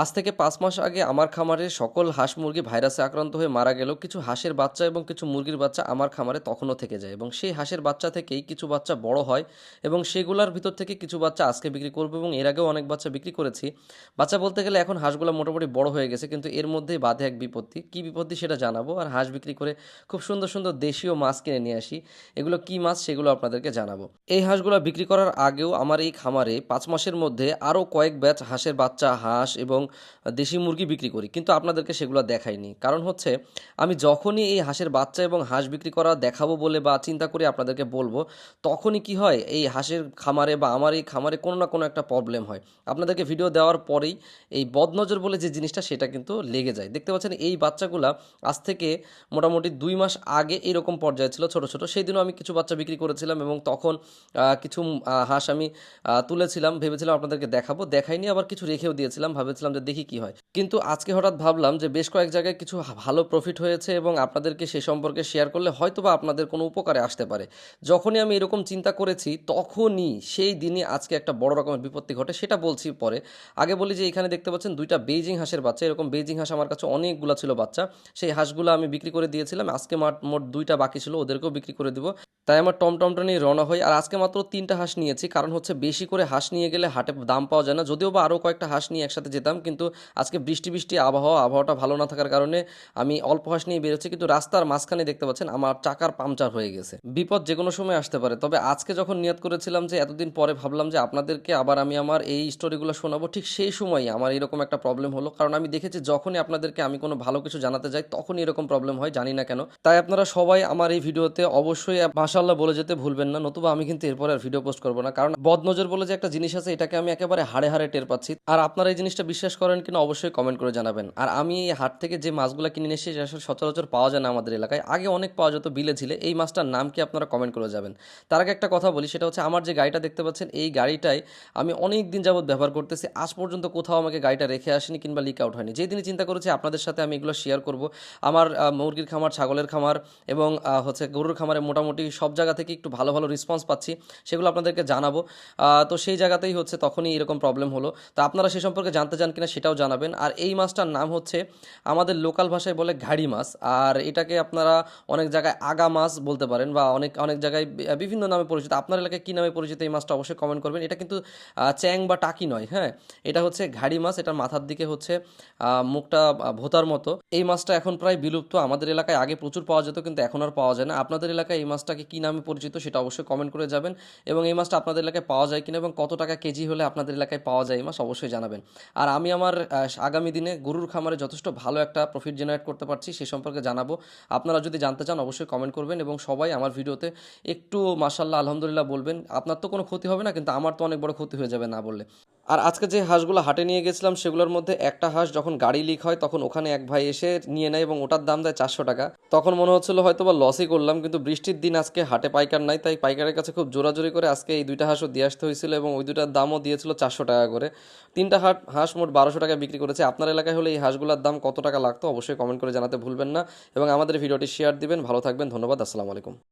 আজ থেকে পাঁচ মাস আগে আমার খামারে সকল হাঁস মুরগি ভাইরাসে আক্রান্ত হয়ে মারা গেল কিছু হাঁসের বাচ্চা এবং কিছু মুরগির বাচ্চা আমার খামারে তখনও থেকে যায় এবং সেই হাঁসের বাচ্চা থেকেই কিছু বাচ্চা বড় হয় এবং সেগুলোর ভিতর থেকে কিছু বাচ্চা আজকে বিক্রি করব এবং এর আগেও অনেক বাচ্চা বিক্রি করেছি। বাচ্চা বলতে গেলে এখন হাঁসগুলো মোটামুটি বড় হয়ে গেছে কিন্তু এর মধ্যেই বাধে এক বিপত্তি। কী বিপত্তি সেটা জানাব আর হাঁস বিক্রি করে খুব সুন্দর সুন্দর দেশীয় মাছ কিনে নিয়ে আসি। এগুলো কী মাছ সেগুলো আপনাদেরকে জানাব। এই হাঁসগুলো বিক্রি করার আগেও আমার এই খামারে পাঁচ মাসের মধ্যে আরও কয়েক ব্যাচ হাঁসের বাচ্চা, হাঁস এবং দেশি মুরগি বিক্রি করি, কিন্তু আপনাদেরকে সেগুলো দেখাইনি। কারণ হচ্ছে, আমি যখনই এই হাঁসের বাচ্চা এবং হাঁস বিক্রি করা দেখাবো বলে বা চিন্তা করে আপনাদেরকে বলব, তখনই কি হয়, এই হাঁসের খামারে বা আমার এই খামারে কোনো না কোনো একটা প্রবলেম হয়। আপনাদেরকে ভিডিও দেওয়ার পরেই এই বদনজর বলে যে জিনিসটা, সেটা কিন্তু লেগে যায়। দেখতে পাচ্ছেন, এই বাচ্চাগুলা আজ থেকে মোটামুটি দুই মাস আগে এরকম পর্যায়ে ছিল, ছোট ছোট। সেই দিনও আমি কিছু বাচ্চা বিক্রি করেছিলাম এবং তখন কিছু হাঁস আমি তুলেছিলাম, ভেবেছিলাম আপনাদেরকে দেখাবো। দেখাইনি, আবার কিছু রেখেও দিয়েছিলাম, ভাবেছিলাম যে দেখি কি হয়। কিন্তু আজকে হঠাৎ ভাবলাম যে বেশ কয়েক জায়গায় কিছু ভালো প্রফিট হয়েছে এবং আপনাদেরকে সে সম্পর্কে শেয়ার করলে হয়তো বা আপনাদের কোনো উপকারে আসতে পারে। যখনই আমি এরকম চিন্তা করেছি, তখনই সেই দিনই আজকে একটা বড় রকমের বিপত্তি ঘটে, সেটা বলছি পরে। আগে বলি যে এখানে দেখতে পাচ্ছেন দুইটা বেইজিং হাঁসের বাচ্চা, এরকম বেইজিং হাঁস আমার কাছে অনেকগুলো ছিল বাচ্চা। সেই হাঁসগুলো আমি বিক্রি করে দিয়েছিলাম, আজকে মোট দুইটা বাকি ছিল, ওদেরকেও বিক্রি করে দিব। তাই আমার টমটমটা নিয়ে রওনা হয় আর আজকে মাত্র তিনটা হাঁস নিয়েছি, কারণ হচ্ছে বেশি করে হাঁস নিয়ে গেলে হাটে দাম পাওয়া যায় না। যদিও বা আরও কয়েকটা হাঁস নিয়ে একসাথে যেতাম, কিন্তু আজকে বৃষ্টি বৃষ্টি, আবহাওয়া, আবহাওয়াটা ভালো না থাকার কারণে আমি অল্প হাঁস নিয়ে বেরোচ্ছি, কিন্তু রাস্তার মাঝখানে দেখতে পাচ্ছেন আমার চাকার পাংচার হয়ে গেছে। বিপদ যে কোনো সময় আসতে পারে, তবে আজকে যখন নিয়ত করেছিলাম যে এতদিন পরে ভাবলাম যে আপনাদেরকে আবার আমি আমার এই স্টোরিগুলো শোনাবো, ঠিক সেই সময়ই আমার এরকম একটা প্রবলেম হলো। কারণ আমি দেখেছি যখনই আপনাদেরকে আমি কোনো ভালো কিছু জানাতে যাই, তখনই এরকম প্রবলেম হয়, জানি না কেন। তাই আপনারা সবাই আমার এই ভিডিওতে অবশ্যই মাশাল্লাহ বলে যেতে ভুলবেন না, নতুবা আমি কিন্তু এরপরে আর ভিডিও পোস্ট করব না। কারণ বদনজর বলে যে একটা জিনিস আছে, এটাকে আমি একেবারে হাড়ে হাড়ে টের পাচ্ছি। আর আপনারা এই জিনিসটা বিশ্বাস করেন কিনা অবশ্যই কমেন্ট করে জানাবেন। আর আমি এই হাট থেকে যে মাছগুলো কিনে এসেছি সেটা আসলে সচরাচর পাওয়া যায় না আমাদের এলাকায়। আগে অনেক পাওয়া যেত বিলে ঝিলে, এই মাছটার নাম কি আপনারা কমেন্ট করে যাবেন। তার আগে একটা কথা বলি, সেটা হচ্ছে আমার যে গাড়িটা দেখতে পাচ্ছেন, এই গাড়িটাই আমি অনেক দিন যাবত ব্যবহার করতেছি। আজ পর্যন্ত কোথাও আমাকে গাড়িটা রেখে আসেনি কিংবা লিক আউট হয়নি। যেই দিনই চিন্তা করেছি আপনাদের সাথে আমি এগুলো শেয়ার করব। আমার মুরগির খামার, ছাগলের খামার এবং হচ্ছে গরুর খামারে মোটামুটি সব জায়গা থেকে একটু ভালো ভালো রেসপন্স পাচ্ছি, সেগুলো আপনাদেরকে জানাব। তো সেই জায়গাতেই হচ্ছে তখনই এরকম প্রবলেম হলো। তো আপনারা সে সম্পর্কে জানতে চান কিনা সেটাও জানাবেন। আর এই মাছটার নাম হচ্ছে আমাদের লোকাল ভাষায় বলে ঘাড়ি মাছ। আর এটাকে আপনারা অনেক জায়গায় আগা মাছ বলতে পারেন বা অনেক অনেক জায়গায় বিভিন্ন নামে পরিচিত। আপনার এলাকায় কী নামে পরিচিত এই মাছটা অবশ্যই কমেন্ট করবেন। এটা কিন্তু চ্যাং বা টাকি নয় হ্যাঁ? এটা হচ্ছে ঘাড়ি মাছ। এটার মাথার দিকে হচ্ছে মুখটা ভোতার মতো। এই মাছটা এখন প্রায় বিলুপ্ত। আমাদের এলাকায় আগে প্রচুর পাওয়া যেত, কিন্তু এখন আর পাওয়া যায় না। আপনাদের এলাকায় এই মাছটাকে কী নামে পরিচিত সেটা অবশ্যই কমেন্ট করে যাবেন এবং এই মাছটা আপনাদের এলাকায় পাওয়া যায় কিনা এবং কত টাকা কেজি হলে আপনাদের এলাকায় পাওয়া যায় এই মাছ অবশ্যই জানাবেন। আর আমি আমার আগামী দিনে গরুর খামারে যথেষ্ট ভালো একটা প্রফিট জেনারেট করতে পারছি সে সম্পর্কে জানাব। আপনারা যদি জানতে চান অবশ্যই কমেন্ট করবেন এবং সবাই আমার ভিডিওতে একটু মাসাল্লাহ আলহামদুলিল্লাহ বলবেন। আপনার তো কোনো ক্ষতি হবে না, কিন্তু আমার তো অনেক বড় ক্ষতি হয়ে যাবে না বললে। আর আজকে যে হাঁসগুলো হাটে নিয়ে গেছিলাম, সেগুলোর মধ্যে একটা হাঁস যখন গাড়ি লিক হয়, তখন ওখানে এক ভাই এসে নিয়ে নেয় এবং ওটার দাম দেয় চারশো টাকা। তখন মনে হচ্ছিল হয়তো বা লসই করলাম, কিন্তু বৃষ্টির দিন আজকে হাটে পাইকার নাই, তাই পাইকারের কাছে খুব জোরাজোরি করে আজকে এই দুইটা হাঁসও দিয়ে আসতে হয়েছিল এবং ওই দুইটার দামও দিয়েছিল চারশো টাকা করে। তিনটা হাট, হাঁস মোট বারোশো টাকা বিক্রি করেছে। আপনার এলাকায় হলে এই হাঁসগুলোর দাম কত টাকা লাগতো, অবশ্যই কমেন্ট করে জানাতে ভুলবেন না। এবং আমাদের ভিডিওটি শেয়ার দিবেন। ভালো থাকবেন, ধন্যবাদ, আসসালামু আলাইকুম।